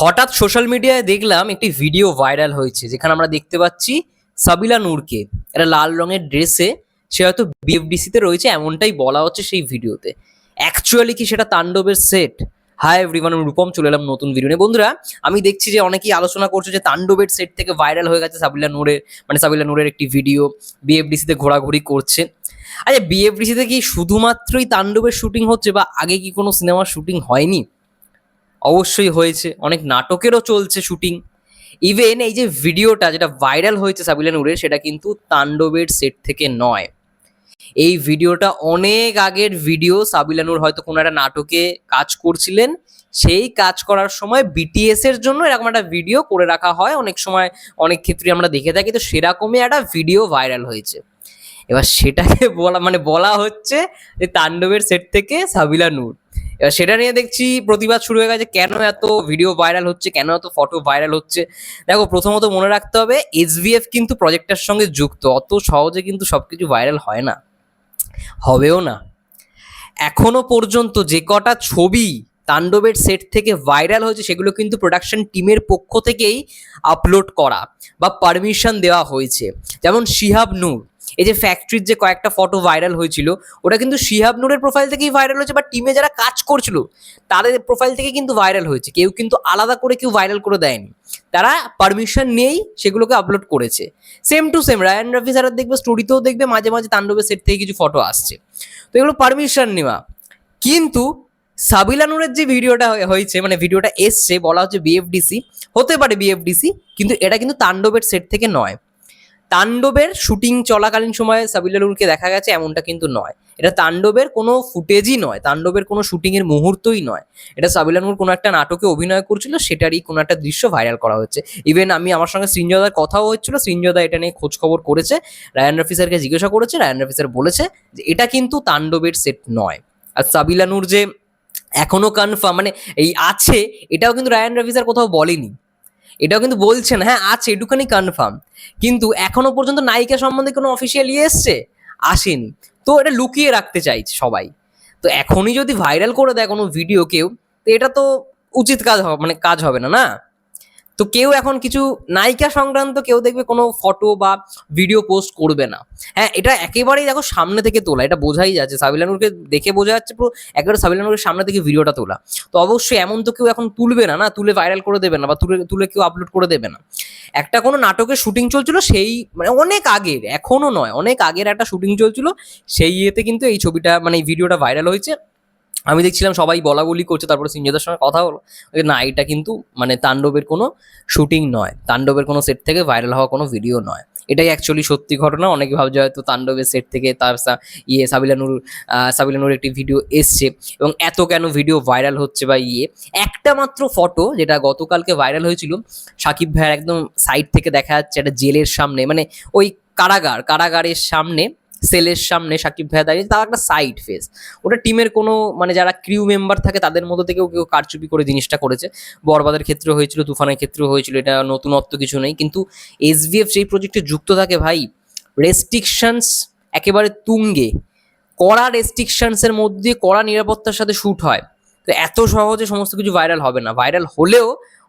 হঠাৎ সোশ্যাল মিডিয়ায় দেখলাম একটি ভিডিও ভাইরাল হয়েছে, যেখানে আমরা দেখতে পাচ্ছি সাবিলা নূরকে। একটা লাল রঙের ড্রেসে সে হয়তো বিএফডিসিতে রয়েছে, এমনটাই বলা হচ্ছে সেই ভিডিওতে অ্যাকচুয়ালি কি সেটা তাণ্ডবের সেট হাই এভরিওয়ান আমি রূপম, চলে এলাম নতুন ভিডিও নিয়ে। বন্ধুরা, আমি দেখছি যে অনেকেই আলোচনা করছে যে তাণ্ডবের সেট থেকে ভাইরাল হয়ে গেছে সাবিলা নূরের মানে সাবিলা নূরের একটি ভিডিও বিএফডিসিতে ঘোরাঘুরি করছে। আচ্ছা বিএফডিসিতে কি শুধুমাত্রই তাণ্ডবের শুটিং হচ্ছে বা আগে কি কোনো সিনেমার শুটিং হয়নি? অবশ্যই হয়েছে। অনেক নাটকেরও চলছে শুটিং। ইভেন এই যে ভিডিওটা যেটা ভাইরাল হয়েছে সাবিলা নূরের, সেটা কিন্তু তাণ্ডবের সেট থেকে নয়। এই ভিডিওটা অনেক আগের ভিডিও সাবিলা নূর হয়তো কোনো একটা নাটকে কাজ করছিলেন। সেই কাজ করার সময় বিটিএস এর জন্য এরকম একটা ভিডিও করে রাখা হয়। অনেক সময় অনেক ক্ষেত্রে আমরা দেখে থাকি, তো সেরকমই একটা ভিডিও ভাইরাল হয়েছে। এবার সেটাকে বলা মানে বলা হচ্ছে যে তাণ্ডবের সেট থেকে সাবিলা নূর। সেটা নিয়ে দেখছি প্রতিবাদ শুরু হয়ে গেছে, কেন এত ভিডিও ভাইরাল হচ্ছে, কেন এত ফটো ভাইরাল হচ্ছে? দেখো, প্রথমত মনে রাখতে হবে এসভিএফ কিন্তু প্রজেক্টটার সঙ্গে যুক্ত, অত সহজে কিন্তু সব কিছু ভাইরাল হয় না, হবেও না। এখনও পর্যন্ত যে কটা ছবি তাণ্ডবের সেট থেকে ভাইরাল হয়েছে, সেগুলো কিন্তু প্রোডাকশন টিমের পক্ষ থেকেই আপলোড করা বা পারমিশন দেওয়া হয়েছে। যেমন শিহাব নূর এই যে ফ্যাক্টরির যে কয়েকটা ফটো ভাইরাল হয়েছিল, ওটা কিন্তু শিহাব নূরের প্রোফাইল থেকেই ভাইরাল হয়েছে, বা টিমে যারা কাজ করছিল, তাদের প্রোফাইল থেকে কিন্তু ভাইরাল হয়েছে। কেউ কিন্তু আলাদা করে কেউ ভাইরাল করে দেয়নি। তারা পারমিশন নিয়েই সেগুলোকে আপলোড করেছে। Same to same Rayan Rafi স্যারের দেখবে স্টোরিতেও দেখবে, মাঝে মাঝে তাণ্ডবের সেট থেকে কিছু ফটো আসছে। তো এগুলো পারমিশন নেওয়া। কিন্তু সাবিলা নূরের যে ভিডিওটা হয়ে- হয়েছে মানে ভিডিওটা এসছে, বলা হচ্ছে বিএফডিসি হতে পারে বিএফডিসি কিন্তু এটা কিন্তু তাণ্ডবের সেট থেকে নয়। তাণ্ডবের শুটিং চলাকালীন সময়ে সাবিলা নূরকে দেখা গেছে এমনটা কিন্তু নয়। এটা তাণ্ডবের কোনো ফুটেজই নয়, তাণ্ডবের কোনো শুটিংয়ের মুহূর্তই নয়। এটা সাবিলা নূর কোনো একটা নাটকে অভিনয় করছিল, সেটারই কোনো একটা দৃশ্য ভাইরাল করা হচ্ছে ইভেন আমি আমার সঙ্গে সৃঞ্জদার কথাও হচ্ছিল, সৃঞ্জদা এটা নিয়ে খোঁজ খবর করেছে রায়ান রফি স্যারকে জিজ্ঞাসা করেছে রায়ান রফি স্যার বলেছে যে এটা কিন্তু তাণ্ডবের সেট নয়। আর সাবিলা নূর যে এখনও কনফার্ম মানে এই আছে, এটাও কিন্তু রায়ান রফি স্যার কোথাও বলেনি। এটাও কিন্তু বলছেন হ্যাঁ আছে এটুখানি কনফার্ম কিন্তু এখনও পর্যন্ত নায়িকা সম্বন্ধে কোনো অফিসিয়াল ইয়ে এসছে? আসেনি। তো এটা লুকিয়ে রাখতে চাইছে সবাই। তো এখনই যদি ভাইরাল করে দেয় কোনো ভিডিও কেউ, তো এটা তো উচিত কাজ হবে মানে কাজ হবে না না? তো কেউ এখন কিছু নায়িকা সংক্রান্ত কেউ দেখবে কোনো ফটো বা ভিডিও পোস্ট করবে না। হ্যাঁ এটা একেবারেই দেখো সামনে থেকে তোলা, এটা বোঝাই যাচ্ছে। সাবিলানুরকে দেখে বোঝা যাচ্ছে পুরো, একেবারে সাবিলানুরের সামনে থেকে ভিডিওটা তোলা। তো অবশ্যই এমন তো কেউ এখন তুলবে না না? তুলে ভাইরাল করে দেবে না বা তুলে তুলে কেউ আপলোড করে দেবে না। একটা কোনো নাটকের শুটিং চলছিল সেই মানে অনেক আগের এখনও নয়, অনেক আগের একটা শুটিং চলছিল, সেই ইয়েতে কিন্তু এই ছবিটা মানে এই ভিডিওটা ভাইরাল হয়েছে। আমি দেখছিলাম সবাই বলা বলি করছে, তারপরে সিঞ্জদার সঙ্গে কথা হলো। না, এটা কিন্তু মানে তাণ্ডবের কোনো শুটিং নয়। তাণ্ডবের কোনো সেট থেকে ভাইরাল হওয়া কোনো ভিডিও নয়। এটাই অ্যাকচুয়ালি সত্যি ঘটনা। অনেকে ভাবছে হয়তো তাণ্ডবের সেট থেকে তার ইয়ে সাবিলানুর সাবিলানুর একটি ভিডিও এসছে এবং এত কেন ভিডিও ভাইরাল হচ্ছে বা ইয়ে? একটা মাত্র ফটো যেটা গতকালকে ভাইরাল হয়েছিল, সাকিব ভাইয়ের একদম সাইড থেকে দেখা যাচ্ছে একটা জেলের সামনে। মানে ওই কারাগার, কারাগারের সামনে সেলের সামনে সাকিব ভাইয়া দাঁড়িয়ে তার একটা সাইড ফেস ওটা টিমের কোনো মানে যারা ক্রিউ মেম্বার থাকে, তাদের মধ্যে থেকেও কেউ কারচুপি করে জিনিসটা করেছে। বরবাদের ক্ষেত্রে হয়েছিল, তুফানের ক্ষেত্রেও হয়েছিল, এটা নতুনত্ব কিছু নেই। কিন্তু এসভিএফ যেই প্রজেক্টে যুক্ত থাকে ভাই রেস্ট্রিকশনস একেবারে তুঙ্গে। কড়া রেস্ট্রিকশনসের মধ্যে কড়া নিরাপত্তার সাথে শ্যুট হয়। তো এত সহজে সমস্ত কিছু ভাইরাল হবে না। ভাইরাল হলেও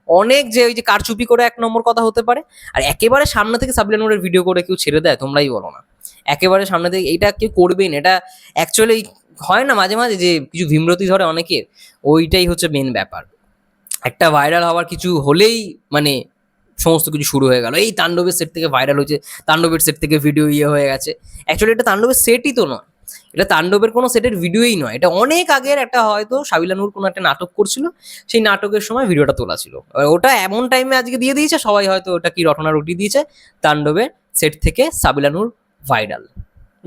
অনেক যে ওই যে কারচুপি করে এক নম্বর কথা হতে পারে, আর একেবারে সামনে থেকে সাবলেনোরের ভিডিও করে কেউ ছেড়ে দেয়, তোমরাই বলো না। একেবারে সামনে থেকে এটা কেউ করবেন এটা অ্যাকচুয়ালি হয় না মাঝে মাঝে যে কিছু ভীমরতি ধরে অনেকের, ওইটাই হচ্ছে মেন ব্যাপার। একটা ভাইরাল হওয়ার কিছু হলেই মানে সমস্ত কিছু শুরু হয়ে গেল। এই তাণ্ডবের সেট থেকে ভাইরাল হয়েছে, তাণ্ডবের সেট থেকে ভিডিও ইয়ে হয়ে গেছে। অ্যাকচুয়ালি এটা তাণ্ডবের সেটই তো নয়। এটা তাণ্ডবের কোনো সেটের ভিডিওই নয়। এটা অনেক আগের একটা হয়তো সাবিলানুর কোনো একটা নাটক করছিল, সেই নাটকের সময় ভিডিওটা তোলা ছিল। ওটা এমন টাইমে আজকে দিয়ে দিয়েছে, সবাই হয়তো ওটা কি রটনা রুটি দিয়েছে, তাণ্ডবের সেট থেকে সাবিলানুর ভাইরাল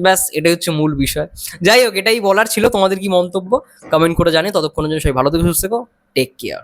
ব্যাস, এটাই হচ্ছে মূল বিষয়। যাই হোক, এটাই বলার ছিল। তোমাদের কি মন্তব্য? কমেন্ট করে জানি ততক্ষণের জন্য সবাই ভালো থেকে, সুস্থ থেকো। Take care